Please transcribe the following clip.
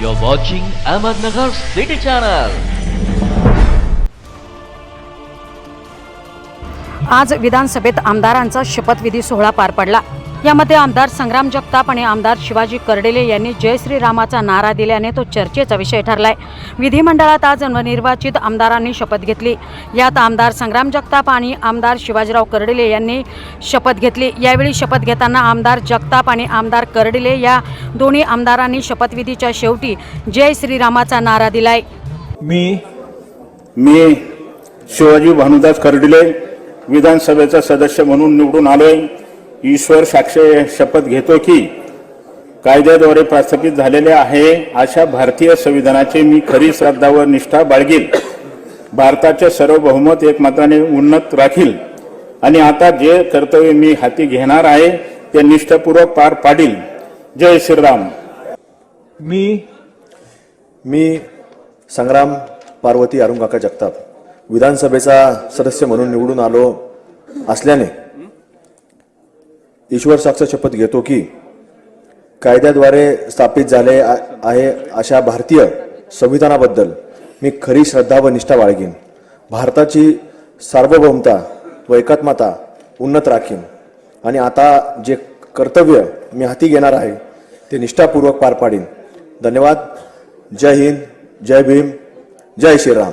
You're watching Ahmednagar City Channel. आज विधानसभेत आमदारांचा शपथविधी सोहळा पार पडला यामध्ये आमदार संग्राम जगताप आणि आमदार शिवाजी कर्डेले यांनी जय श्रीरामाचा नारा दिल्याने तो चर्चेचा विषय ठरलाय. विधिमंडळात आज नवनिर्वाचित आमदारांनी शपथ घेतली. यात आमदार संग्राम जगताप आणि आमदार शिवाजीराव कर्डिले यांनी शपथ घेतली. यावेळी शपथ घेताना आमदार जगताप आणि आमदार कर्डिले या दोन्ही आमदारांनी शपथविधीच्या शेवटी जय श्रीरामाचा नारा दिलाय. मी मी शिवाजी भानुदास कर्डिले विधानसभेचा सदस्य म्हणून निवडून आलोय. ईश्वर साक्ष शपथ घेतो की कायद्याद्वारे प्रस्थापित झालेले आहे अशा भारतीय संविधानाची मी खरी श्रद्धा व निष्ठा बाळगील भारताचे सार्वभौमत एकमात्राने उन्नत राखील. आणि आता जे कर्तव्य मी हाती घेणार आहे ते निष्ठापूर्वक पार पाडील. जय श्रीराम. मी मी संग्राम पार्वती अरुणकाका जगताप विधानसभेचा सदस्य म्हणून निवडून आलो असल्याने ईश्वर साक्ष शपथ घेतो की कायद्याद्वारे स्थापित झाले आ- आहे अशा भारतीय संविधानाबद्दल मी खरी श्रद्धा व निष्ठा बाळगीन. भारताची सार्वभौमता व एकात्मता उन्नत राखीन. आणि आता जे कर्तव्य मी हाती घेणार आहे ते निष्ठापूर्वक पार पाडीन. धन्यवाद. जय हिंद. जय भीम. जय श्रीराम.